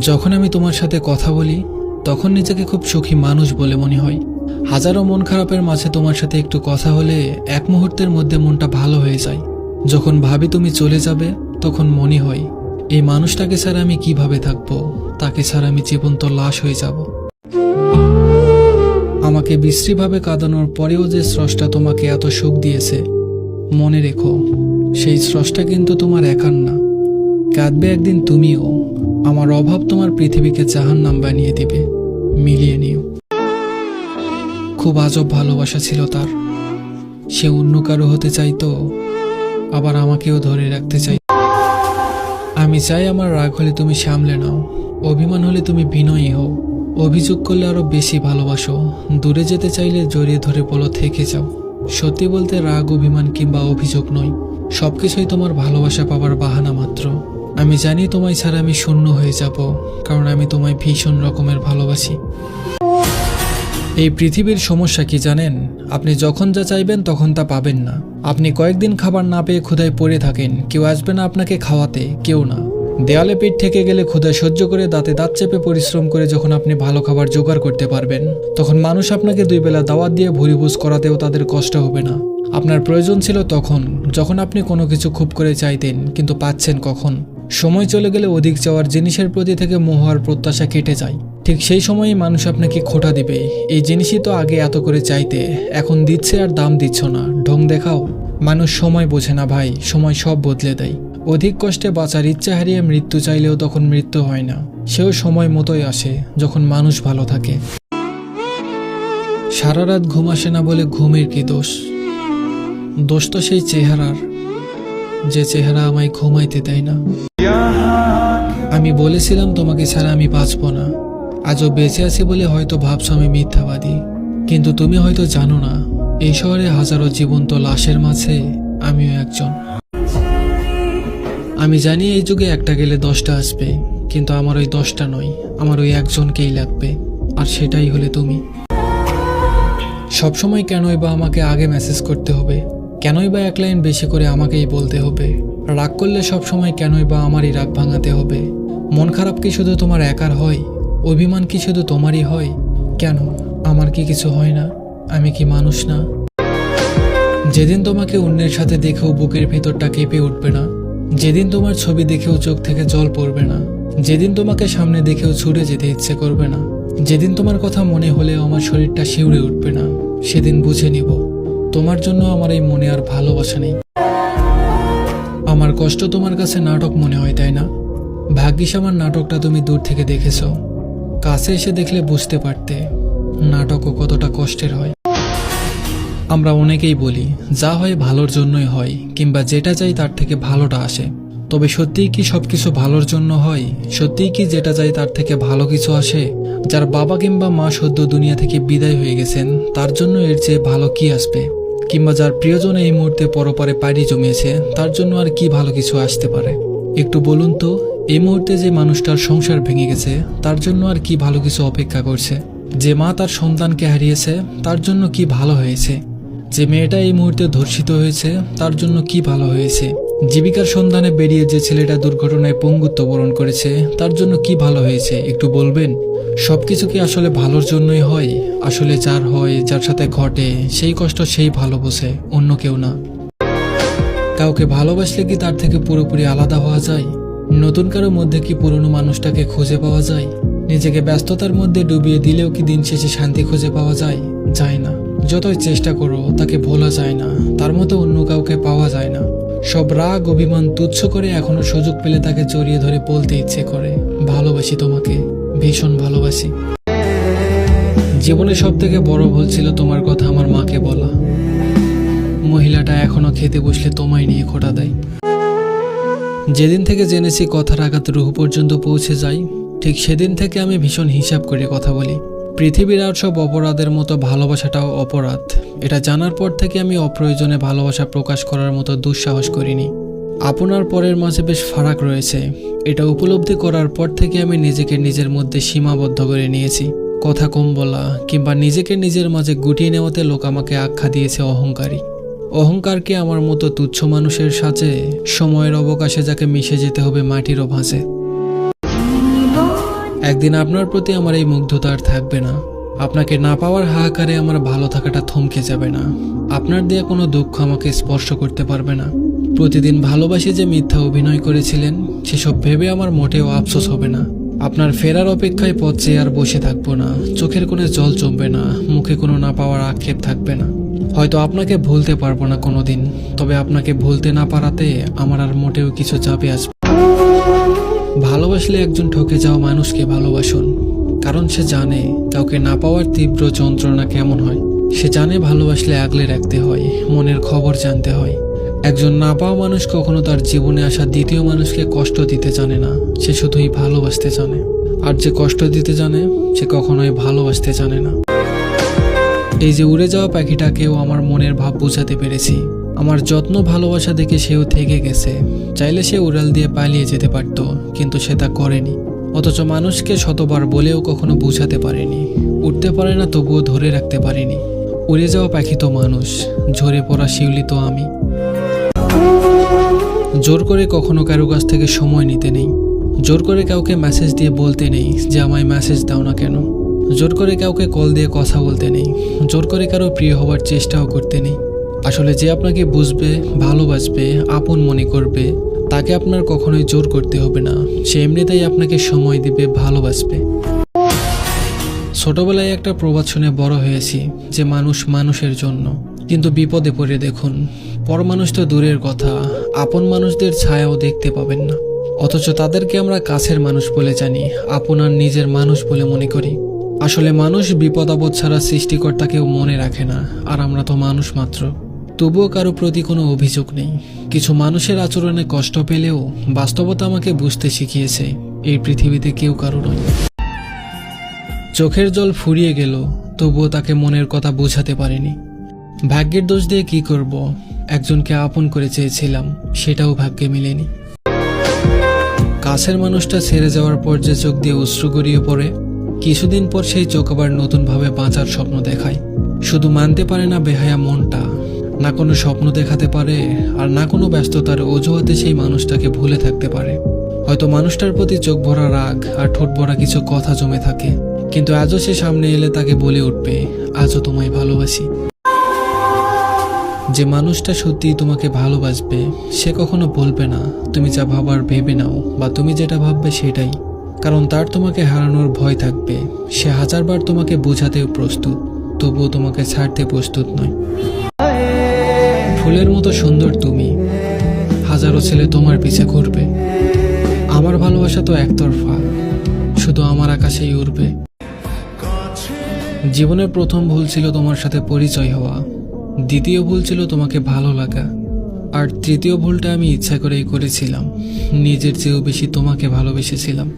যখন আমি তোমার সাথে কথা বলি, তখন নিজেকে খুব সুখী মানুষ বলে মনে হয়। হাজারো মন খারাপের মাঝে তোমার সাথে একটু কথা হলে এক মুহূর্তের মধ্যে মনটা ভালো হয়ে যায়। যখন ভাবি তুমি চলে যাবে, তখন মনে হয়, এই মানুষটাকে ছাড়া আমি কীভাবে থাকব? তাকে ছাড়া আমি জীবন্ত লাশ হয়ে যাব। আমাকে বিশ্রীভাবে কাঁদানোর পরেও যে স্রষ্টা তোমাকে এত সুখ দিয়েছে, মনে রেখো, সেই স্রষ্টা কিন্তু তোমার একার না। কাঁদবে একদিন তুমিও। আমার অভাব তোমার পৃথিবীকে জাহান নাম বানিয়ে দিবে। মিলিয়ে নিও। খুব আজব ভালোবাসা ছিল তার। সে অন্য কারও হতে চাইতো, আবার আমাকেও ধরে রাখতে চাই। আমি চাই আমার রাগ হলে তুমি সামলে নাও, অভিমান হলে তুমি বিনয়ী হও। অভিযোগ করলে আরও বেশি ভালোবাসো। দূরে যেতে চাইলে জড়িয়ে ধরে বলো, থেকে যাও। সত্যি বলতে রাগ, অভিমান কিংবা অভিযোগ নয়। সবকিছুই তোমার ভালোবাসা পাবার বাহানা মাত্র। আমি জানি তোমায় ছাড়া আমি শূন্য হয়ে যাব, কারণ আমি তোমায় ভীষণ রকমের ভালোবাসি। এই পৃথিবীর সমস্যা কি জানেন? আপনি যখন যা চাইবেন তখন তা পাবেন না। আপনি কয়েকদিন খাবার না পেয়ে ক্ষুধায় পড়ে থাকেন, কেউ আসবে না আপনাকে খাওয়াতে, কেউ না। দেয়ালে পিঠ থেকে গেলে ক্ষুধায় সহ্য করে দাঁতে দাঁত চেপে পরিশ্রম করে যখন আপনি ভালো খাবার জোগাড় করতে পারবেন, তখন মানুষ আপনাকে দুই বেলা দাওয়াত দিয়ে ভুরিভুজ করাতেও তাদের কষ্ট হবে না। আপনার প্রয়োজন ছিল তখন, যখন আপনি কোনো কিছু খুব করে চাইতেন, কিন্তু পাচ্ছেন কখন? সময় চলে গেলে অধিক চাওয়ার জিনিসের প্রতি থেকে মোহ আর প্রত্যাশা কেটে যায়। ঠিক সেই সময়ই মানুষ আপনাকে খোটা দিবে। এই জিনিসই তো আগে এত করে চাইতে, এখন দিচ্ছে আর দাম দিচ্ছ না। ঢং দেখাও। মানুষ সময় বোঝে না ভাই, সময় সব বদলে দেয়। অধিক কষ্টে বাঁচার ইচ্ছা হারিয়ে মৃত্যু চাইলেও তখন মৃত্যু হয় না। সেও সময় মতোই আসে, যখন মানুষ ভালো থাকে। সারা রাত ঘুম আসে না বলে ঘুমের কি দোষ? দোষ তো সেই চেহারার। যে চেহারা আমায় ঘুমাইতে দেয় না। আমি বলেছিলাম তোমাকে ছাড়া আমি বাঁচব না। আজও বেঁচে আছি বলে হয়তো ভাবছ আমি মিথ্যাবাদী। কিন্তু তুমি হয়তো জানো না, এই শহরে হাজারো জীবন্ত লাশের মাঝে আমিও একজন। আমি জানি এই যুগে একটা গেলে দশটা আসবে, কিন্তু আমার ওই দশটা নয়, আমার ওই একজনকেই লাগবে, আর সেটাই হলে তুমি। সবসময় কেনই বা আমাকে আগে মেসেজ করতে হবে। কেনই বা এক লাইন বেশি করে আমাকেই বলতে হবে? রাগ করলে সবসময় কেনই বা আমারই রাগ ভাঙাতে হবে? মন খারাপ কি শুধু তোমার একার হয়? অভিমান কি শুধু তোমারই হয়? কেন? আমার কি কিছু হয় না? আমি কি মানুষ না? যেদিন তোমাকে অন্যের সাথে দেখেও বুকের ভেতরটা কেঁপে উঠবে না, যেদিন তোমার ছবি দেখেও চোখ থেকে জল পড়বে না, যেদিন তোমাকে সামনে দেখেও ছুটে যেতে ইচ্ছে করবে না, যেদিন তোমার কথা মনে হলেও আমার শরীরটা শিউরে উঠবে না, সেদিন বুঝে নিব। তোমার জন্য আমার এই মনে আর ভালোবাসা নেই। আমার কষ্ট তোমার কাছে নাটক মনে হয়, তাই না? ভাগ্যিস আমার নাটকটা তুমি দূর থেকে দেখেছ। কাছে এসে দেখলে বুঝতে পারতে নাটকও কতটা কষ্টের হয়। আমরা অনেকেই বলি, যা হয় ভালোর জন্যই হয়, কিংবা যেটা চাই তার থেকে ভালোটা আসে। তবে সত্যিই কি সবকিছু ভালোর জন্য হয়? সত্যিই কি যেটা চাই তার থেকে ভালো কিছু আসে? যার বাবা কিংবা মা সদ্য দুনিয়া থেকে বিদায় হয়ে গেছেন, তার জন্য এর চেয়ে ভালো কি আসবে? কিংবা যার প্রিয়জন এই মুহূর্তে পরপারে পাড়ি জমিয়েছে, তার জন্য আর কি ভালো কিছু আসতে পারে? একটু বলুন তো, এই মুহূর্তে যে মানুষটার সংসার ভেঙে গেছে, তার জন্য আর কি ভালো কিছু অপেক্ষা করছে? যে মা তার সন্তানকে হারিয়েছে, তার জন্য কি ভালো হয়েছে? যে মেয়েটা এই মুহূর্তে ধর্ষিত হয়েছে, তার জন্য কি ভালো হয়েছে? জীবিকার সন্ধানে বেরিয়ে যে ছেলেটা দুর্ঘটনায় পঙ্গুত্ব বরণ করেছে, তার জন্য কি ভালো হয়েছে, একটু বলবেন? সবকিছু কি আসলে ভালোর জন্যই হয়? আসলে যার হয়, যার সাথে ঘটে, সেই কষ্ট সেই ভালো বোঝে, অন্য কেউ না। কাউকে ভালোবাসলে কি তার থেকে পুরোপুরি আলাদা হওয়া যায়? নতুন কারোর মধ্যে কি পুরনো মানুষটাকে খুঁজে পাওয়া যায়? নিজেকে ব্যস্ততার মধ্যে ডুবিয়ে দিলেও কি দিন শেষে শান্তি খুঁজে পাওয়া যায়? যায় না। যতই চেষ্টা করো, তাকে ভোলা যায় না। তার মতো অন্য কাউকে পাওয়া যায় না। সব রাগ, অভিমান তুচ্ছ করে এখনও সুযোগ পেলে তাকে জড়িয়ে ধরে বলতে ইচ্ছে করে। ভালোবাসি তোমাকে। ভীষণ ভালোবাসি। জীবনে সব থেকে বড় ভুল ছিল তোমার কথা আমার মাকে বলা। মহিলাটা এখনও খেতে বসলে তোমায় নিয়ে খোটা দেয়। যেদিন থেকে জেনেছি কথার আঘাত রুহ পর্যন্ত পৌঁছে যাই ঠিক সেদিন থেকে আমি ভীষণ হিসাব করে কথা বলি। পৃথিবীর আর সব অপরাধের মতো ভালোবাসাটাও অপরাধ। এটা জানার পর থেকে আমি অপ্রয়োজনে ভালোবাসা প্রকাশ করার মতো দুঃসাহস করিনি। আপনার পরের মাঝে বেশ ফারাক রয়েছে। এটা উপলব্ধি করার পর থেকে আমি নিজেকে নিজের মধ্যে সীমাবদ্ধ করে নিয়েছি। কথা কম বলা কিংবা নিজেকে নিজের মাঝে গুটিয়ে নেওয়াতে লোক আমাকে আখ্যা দিয়েছে অহংকারী। অহংকারকে আমার মতো তুচ্ছ মানুষের সাথে? সময়ের অবকাশে যাকে মিশে যেতে হবে মাটিরও ভাঁজে একদিন আপনার প্রতি আমার এই মুগ্ধতা আর থাকবে না। আপনাকে না পাওয়ার হাহাকারে আমার ভালো থাকাটা থমকে যাবে না। আপনার দেয়া কোনো দুঃখ আমাকে স্পর্শ করতে পারবে না। প্রতিদিন ভালোবাসি যে মিথ্যা অভিনয় করেছিলেন, সেসব ভেবে আমার মোটেও আফসোস হবে না। আপনার ফেরার অপেক্ষায় পথ চেয়ে আর বসে থাকব না। চোখের কোণে জল জমবে না, মুখে কোনো না পাওয়ার আক্ষেপ থাকবে না। হয়তো আপনাকে ভুলতে পারব না কোনোদিন, তবে আপনাকে ভুলতে না পারাতে আমার আর মোটেও কিছু চাপে আসবে। ভালোবাসলে একজন ঠকে যাওয়া মানুষকে ভালোবাসুন, কারণ সে জানে কাউকে না পাওয়ার তীব্র যন্ত্রণা কেমন হয়। সে জানে ভালোবাসলে আগলে রাখতে হয়, মনের খবর জানতে হয়। একজন না পাওয়া মানুষ কখনো তার জীবনে আসা দ্বিতীয় মানুষকে কষ্ট দিতে জানে না। সে শুধুই ভালোবাসতে জানে। আর যে কষ্ট দিতে জানে, সে কখনোই ভালোবাসতে জানে না। এই যে উড়ে যাওয়া পাখিটাকেও আমার মনের ভাব বোঝাতে পেরেছি। আমার যত্ন ভালোবাসা দেখে সেও থেকে গেছে। চাইলে সে উড়াল দিয়ে পালিয়ে যেতে পারত, কিন্তু সে তা করেনি। অথচ মানুষকে শতবার বলেও কখনো বোঝাতে পারেনি। উঠতে পারে না, তবুও ধরে রাখতে পারেনি। উড়ে যাওয়া পাখি তো মানুষ, ঝরে পড়া শিউলি তো আমি। জোর করে কখনো কারও কাছ থেকে সময় নিতে নেই। জোর করে কাউকে মেসেজ দিয়ে বলতে নেই যে আমায় মেসেজ দাও না কেন। জোর করে কাউকে কল দিয়ে কথা বলতে নেই। জোর করে কারও প্রিয় হবার চেষ্টাও করতে নেই। আসলে যে আপনাকে বুঝবে, ভালোবাসবে, আপন মনে করবে, তাকে আপনার কখনোই জোর করতে হবে না। সে এমনিতেই আপনাকে সময় দিবে, ভালোবাসবে। ছোটবেলায় একটা প্রবাদ শুনে বড় হয়েছি যে মানুষ মানুষের জন্য। কিন্তু বিপদে পড়ে দেখুন পর মানুষ তো দূরের কথা আপন মানুষদের ছায়াও দেখতে পাবেন না। অথচ তাদেরকে আমরা কাছের মানুষ বলে জানি, আপন আর নিজের মানুষ বলে মনে করি। আসলে মানুষ বিপদ আপদ ছাড়া সৃষ্টিকর্তাকেও মনে রাখে না, আর আমরা তো মানুষ মাত্র। তবুও কারও প্রতি কোনো অভিযোগ নেই। কিছু মানুষের আচরণে কষ্ট পেলেও বাস্তবতা আমাকে বুঝতে শিখিয়েছে, এই পৃথিবীতে কেউ কারও নয়। চোখের জল ফুরিয়ে গেল, তবুও তাকে মনের কথা বোঝাতে পারেনি। ভাগ্যের দোষ দিয়ে কি করব? একজনকে আপন করে চেয়েছিলাম, সেটাও ভাগ্যে মিলেনি। কাছের মানুষটা ছেড়ে যাওয়ার পর যে চোখ দিয়ে অশ্রু গড়িয়ে পড়ে, কিছুদিন পর সেই চোখ আবার নতুনভাবে বাঁচার স্বপ্ন দেখায়। শুধু মানতে পারে না বেহায়া মনটা, না কোনো স্বপ্ন দেখাতে পারে, আর না কোনো ব্যস্ততার অজুহাতে সেই মানুষটাকে ভুলে থাকতে পারে। হয়তো মানুষটার প্রতি চোখ ভরা রাগ আর ঠোঁট ভরা কিছু কথা জমে থাকে, কিন্তু আজও সে সামনে এলে তাকে বলে উঠবে, আজও তোমায় ভালোবাসি। যে মানুষটা সত্যিই তোমাকে ভালোবাসবে, সে কখনো বলবে না, তুমি যা ভাবার ভেবে নাও বা তুমি যেটা ভাববে সেটাই। কারণ তার তোমাকে হারানোর ভয় থাকবে। সে হাজারবার তোমাকে বোঝাতেও প্রস্তুত, তবুও তোমাকে ছাড়তে প্রস্তুত নয়। ফুলের মতো সুন্দর তুমি। হাজারো ছেলে তোমার পিছে ঘুরবে। আমার ভালোবাসা তো একতরফা। শুধু আমার আকাশেই উড়বে। জীবনের প্রথম ভুল ছিল তোমার সাথে পরিচয় হওয়া। দ্বিতীয় ভুল ছিল তোমাকে ভালো লাগা। আর তৃতীয় ভুলটা আমি ইচ্ছা করেই করেছিলাম। নিজের চেয়েও বেশি তোমাকে ভালোবেসেছিলাম।